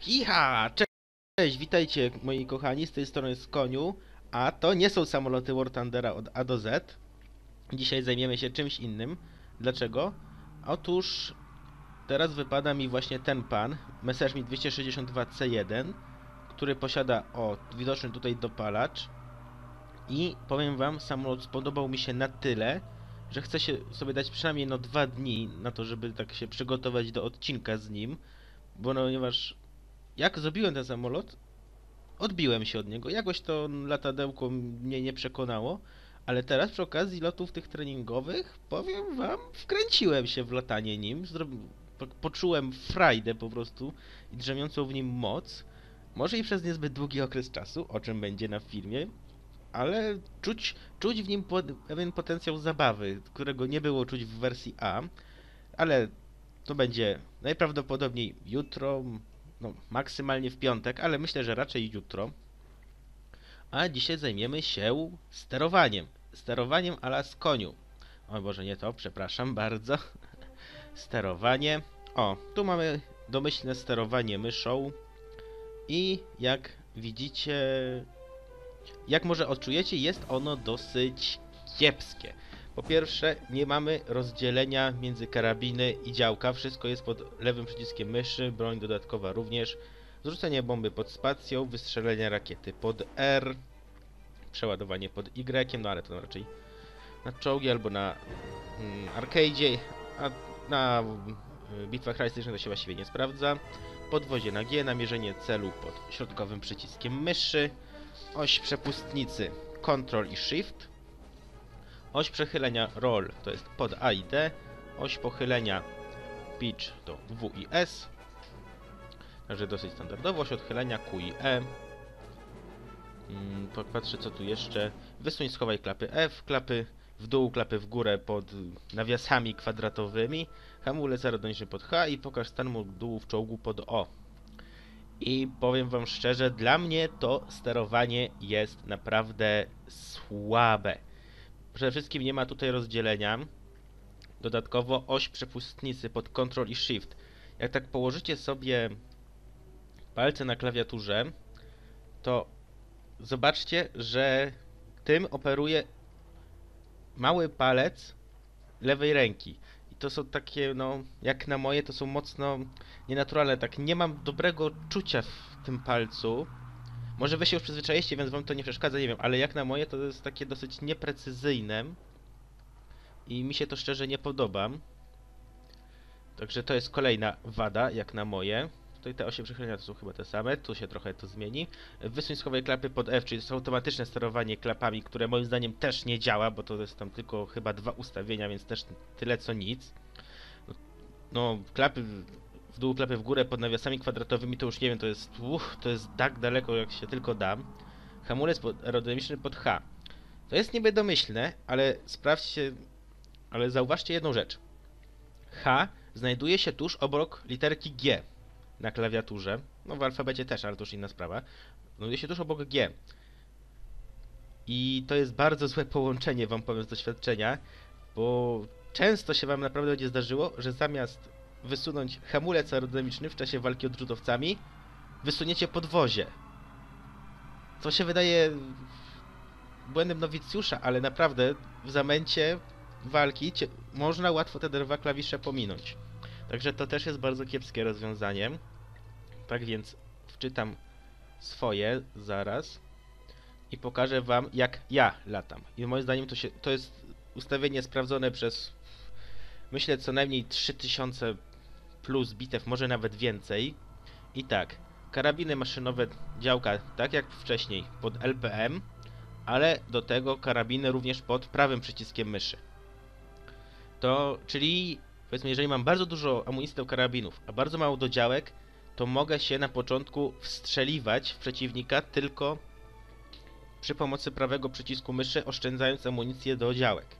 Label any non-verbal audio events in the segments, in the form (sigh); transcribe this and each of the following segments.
Hiha! Cze- Cześć, witajcie moi kochani, z tej strony jest Koniu, a to nie są samoloty War Thundera od A do Z. Dzisiaj zajmiemy się czymś innym. Dlaczego? Otóż teraz wypada mi właśnie ten pan, Messerschmitt 262C1, który posiada, o, widoczny tutaj dopalacz. I powiem wam, samolot spodobał mi się na tyle, że chcę się sobie dać przynajmniej no dwa dni na to, żeby tak się przygotować do odcinka z nim, bo no, ponieważ jak zrobiłem ten samolot, odbiłem się od niego. Jakoś to latadełko mnie nie przekonało, ale teraz przy okazji lotów tych treningowych, powiem wam, wkręciłem się w latanie nim. Zro... po- Poczułem frajdę po prostu i drzemiącą w nim moc. Może i przez niezbyt długi okres czasu, o czym będzie na filmie, ale czuć, czuć w nim po, pewien potencjał zabawy, którego nie było czuć w wersji A, ale to będzie najprawdopodobniej jutro, no maksymalnie w piątek, ale myślę, że raczej jutro. A dzisiaj zajmiemy się sterowaniem. Sterowaniem ala z koniu. O Boże, nie to, przepraszam bardzo. (laughs) Sterowanie. O, tu mamy domyślne sterowanie myszą. I jak widzicie, jak może odczujecie, jest ono dosyć kiepskie. Po pierwsze, nie mamy rozdzielenia między karabiny i działka. Wszystko jest pod lewym przyciskiem myszy, broń dodatkowa również. Zrzucenie bomby pod spacją, wystrzelenie rakiety pod R, przeładowanie pod Y, no ale to raczej na czołgi albo na mm, arcade'zie, a na y, bitwach realistycznych to się właściwie nie sprawdza. Podwozie na G, namierzenie celu pod środkowym przyciskiem myszy. Oś przepustnicy Ctrl i Shift. Oś przechylenia Roll to jest pod A i D. Oś pochylenia Pitch to W i S. Także dosyć standardowo. Oś odchylenia Q i E. Mm, Popatrzę co tu jeszcze. Wysuń schowaj klapy F, klapy w dół, klapy w górę pod nawiasami kwadratowymi. Hamulec aerodynamiczny pod H i pokaż stan modułów czołgu pod O. I powiem wam szczerze, dla mnie to sterowanie jest naprawdę słabe. Przede wszystkim nie ma tutaj rozdzielenia. Dodatkowo oś przepustnicy pod Ctrl i Shift. Jak tak położycie sobie palce na klawiaturze, to zobaczcie, że tym operuje mały palec lewej ręki. I to są takie, no, jak na moje, to są mocno nienaturalne. Tak, nie mam dobrego czucia w tym palcu. Może wy się już przyzwyczailiście, więc wam to nie przeszkadza, nie wiem, ale jak na moje, to jest takie dosyć nieprecyzyjne. I mi się to szczerze nie podoba. Także to jest kolejna wada, jak na moje. Tutaj te osie przechylenia to są chyba te same, tu się trochę to zmieni. Wysuń klapy pod F, czyli to jest automatyczne sterowanie klapami, które moim zdaniem też nie działa, bo to jest tam tylko chyba dwa ustawienia, więc też tyle co nic. No, klapy dół, klapy w górę pod nawiasami kwadratowymi to już nie wiem, to jest to jest tak daleko jak się tylko dam. Hamulec aerodynamiczny pod H. To jest niby domyślne, ale sprawdźcie, ale zauważcie jedną rzecz. H znajduje się tuż obok literki G na klawiaturze. No w alfabecie też, ale to już inna sprawa. Znajduje się tuż obok G. I to jest bardzo złe połączenie, wam powiem z doświadczenia, bo często się wam naprawdę będzie zdarzyło, że zamiast wysunąć hamulec aerodynamiczny w czasie walki odrzutowcami, wysuniecie podwozie. Co się wydaje błędem nowicjusza, ale naprawdę w zamęcie walki można łatwo te dwa klawisze pominąć. Także to też jest bardzo kiepskie rozwiązanie. Tak więc wczytam swoje zaraz i pokażę wam jak ja latam. I moim zdaniem to, się, to jest ustawienie sprawdzone przez myślę co najmniej 3000 plus bitew, może nawet więcej. I tak, karabiny maszynowe działka tak jak wcześniej pod LPM, ale do tego karabiny również pod prawym przyciskiem myszy. To, czyli powiedzmy, jeżeli mam bardzo dużo amunicji do karabinów, a bardzo mało do działek, to mogę się na początku wstrzeliwać w przeciwnika tylko przy pomocy prawego przycisku myszy, oszczędzając amunicję do działek.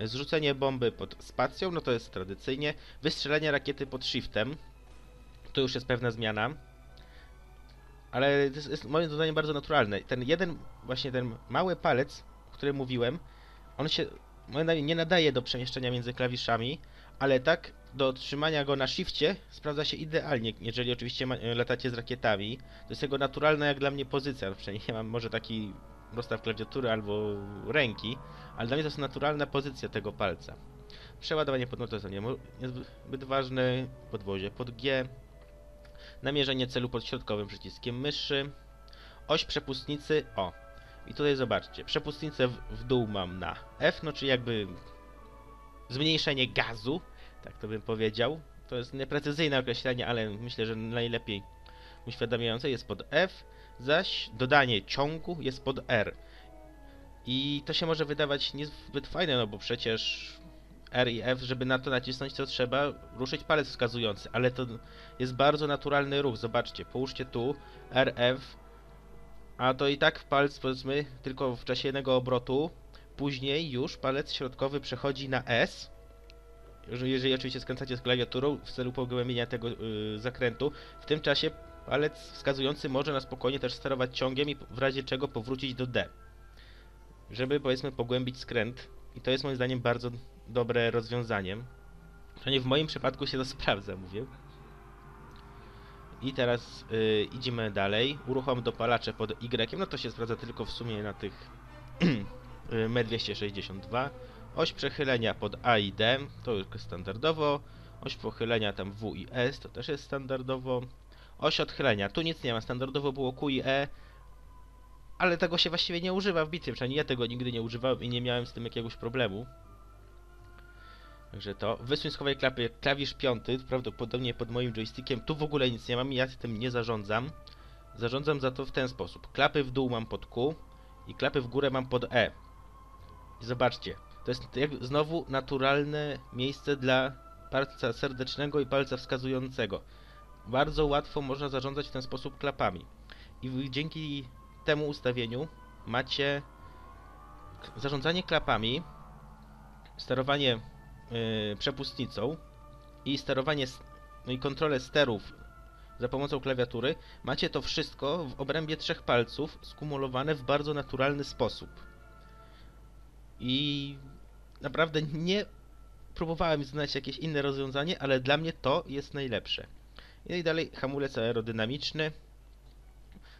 Zrzucenie bomby pod spacją, no to jest tradycyjnie. Wystrzelenie rakiety pod shiftem, to już jest pewna zmiana. Ale to jest, jest moim zdaniem bardzo naturalne. Ten jeden, właśnie ten mały palec, o którym mówiłem, on się moim zdaniem nie nadaje do przemieszczenia między klawiszami, ale tak do trzymania go na shifcie sprawdza się idealnie, jeżeli oczywiście latacie z rakietami. To jest jego naturalna jak dla mnie pozycja, przynajmniej (laughs) ja mam może taki rozstaw klawiatury albo ręki, ale dla mnie to jest naturalna pozycja tego palca. Przeładowanie pod to jest nie- niezbyt ważne, podwozie pod G, namierzenie celu pod środkowym przyciskiem myszy, oś przepustnicy, o, i tutaj zobaczcie, przepustnicę w, w dół mam na F, no czyli jakby zmniejszenie gazu, tak to bym powiedział. To jest nieprecyzyjne określenie, ale myślę, że najlepiej uświadamiające jest pod F, zaś dodanie ciągu jest pod R. I to się może wydawać niezbyt fajne, no bo przecież R i F, żeby na to nacisnąć, to trzeba ruszyć palec wskazujący, ale to jest bardzo naturalny ruch. Zobaczcie, połóżcie tu R, F, a to i tak palec, powiedzmy, tylko w czasie jednego obrotu, później już palec środkowy przechodzi na S, jeżeli oczywiście skręcacie z klawiaturą w celu pogłębienia tego yy, zakrętu, w tym czasie palec wskazujący może na spokojnie też sterować ciągiem i w razie czego powrócić do D. Żeby powiedzmy pogłębić skręt. I to jest moim zdaniem bardzo dobre rozwiązanie. Przynajmniej w moim przypadku się to (laughs) sprawdza, mówię. I teraz yy, idziemy dalej. Uruchom dopalacze pod Y. No to się sprawdza tylko w sumie na tych (clears throat) y, M262. Oś przechylenia pod A i D to już standardowo. Oś pochylenia tam W i S to też jest standardowo. Oś odchylenia, tu nic nie ma, standardowo było Q i E, ale tego się właściwie nie używa w bitwie, przynajmniej ja tego nigdy nie używałem i nie miałem z tym jakiegoś problemu. Także to. Wysuń schowaj klapy, klawisz piąty, prawdopodobnie pod moim joystickiem, tu w ogóle nic nie mam i ja tym nie zarządzam. Zarządzam za to w ten sposób. Klapy w dół mam pod Q i klapy w górę mam pod E. I zobaczcie, to jest jak znowu naturalne miejsce dla palca serdecznego i palca wskazującego. Bardzo łatwo można zarządzać w ten sposób klapami. I dzięki temu ustawieniu macie zarządzanie klapami, sterowanie yy, przepustnicą i sterowanie, no i kontrolę sterów za pomocą klawiatury. Macie to wszystko w obrębie trzech palców skumulowane w bardzo naturalny sposób. I naprawdę nie próbowałem znaleźć jakieś inne rozwiązanie, ale dla mnie to jest najlepsze. I dalej hamulec aerodynamiczny.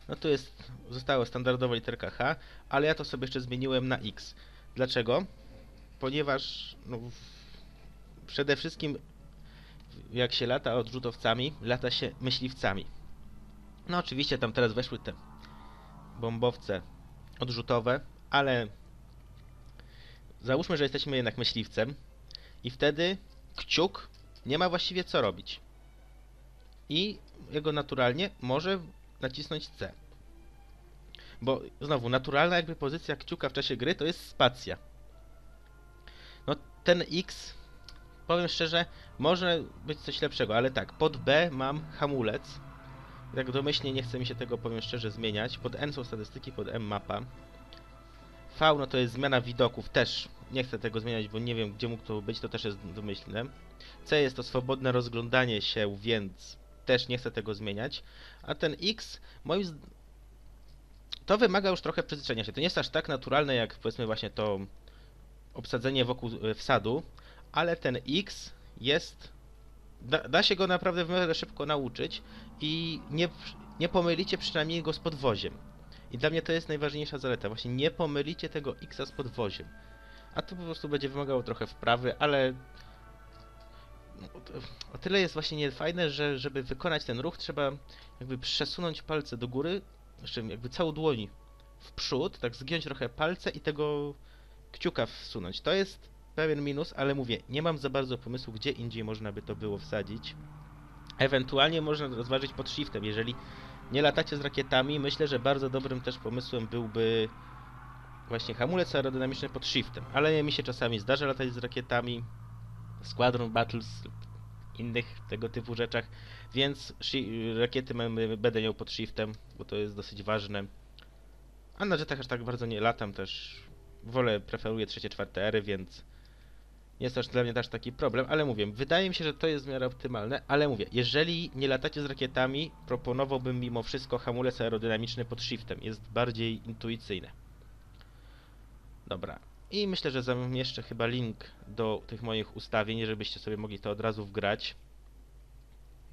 No tu jest, została standardowa literka H, ale ja to sobie jeszcze zmieniłem na X. Dlaczego? Ponieważ no, przede wszystkim jak się lata odrzutowcami, lata się myśliwcami. No oczywiście tam teraz weszły te bombowce odrzutowe, ale załóżmy, że jesteśmy jednak myśliwcem i wtedy kciuk nie ma właściwie co robić. I jego naturalnie może nacisnąć C. Bo znowu, naturalna jakby pozycja kciuka w czasie gry to jest spacja. No ten X, powiem szczerze, może być coś lepszego, ale tak, pod B mam hamulec. Tak domyślnie nie chce mi się tego, powiem szczerze, zmieniać. Pod N są statystyki, pod M mapa. V no to jest zmiana widoków, też nie chcę tego zmieniać, bo nie wiem gdzie mógł to być, to też jest domyślne. C jest to swobodne rozglądanie się, więc też nie chcę tego zmieniać. A ten X, moim zd- to wymaga już trochę przyzwyczajenia się. To nie jest aż tak naturalne jak powiedzmy właśnie to obsadzenie wokół e, wsadu, ale ten X jest da, da się go naprawdę w miarę szybko nauczyć i nie, nie pomylicie przynajmniej go z podwoziem. I dla mnie to jest najważniejsza zaleta. Właśnie nie pomylicie tego X z podwoziem. A to po prostu będzie wymagało trochę wprawy, ale o tyle jest właśnie niefajne, że żeby wykonać ten ruch trzeba jakby przesunąć palce do góry, jeszcze jakby całą dłoń w przód, tak zgiąć trochę palce i tego kciuka wsunąć. To jest pewien minus, ale mówię, nie mam za bardzo pomysłu, gdzie indziej można by to było wsadzić. Ewentualnie można rozważyć pod shiftem, jeżeli nie latacie z rakietami, myślę, że bardzo dobrym też pomysłem byłby właśnie hamulec aerodynamiczny pod shiftem, ale mi się czasami zdarza latać z rakietami, Squadron Battles innych tego typu rzeczach, więc rakiety będę miał pod shiftem, bo to jest dosyć ważne. A na jetach aż tak bardzo nie latam też. Wolę, preferuję trzecie, czwarte ery, więc nie jest to aż dla mnie też taki problem, ale mówię, wydaje mi się, że to jest w miarę optymalne, ale mówię, jeżeli nie latacie z rakietami, proponowałbym mimo wszystko hamulec aerodynamiczny pod shiftem, jest bardziej intuicyjny. Dobra, I myślę, że zamieszczę chyba link do tych moich ustawień, żebyście sobie mogli to od razu wgrać.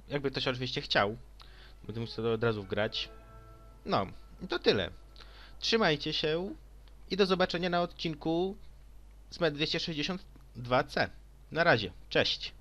Jakby ktoś oczywiście chciał, będę sobie to od razu wgrać. No, to tyle. Trzymajcie się i do zobaczenia na odcinku z 262C. Na razie, cześć.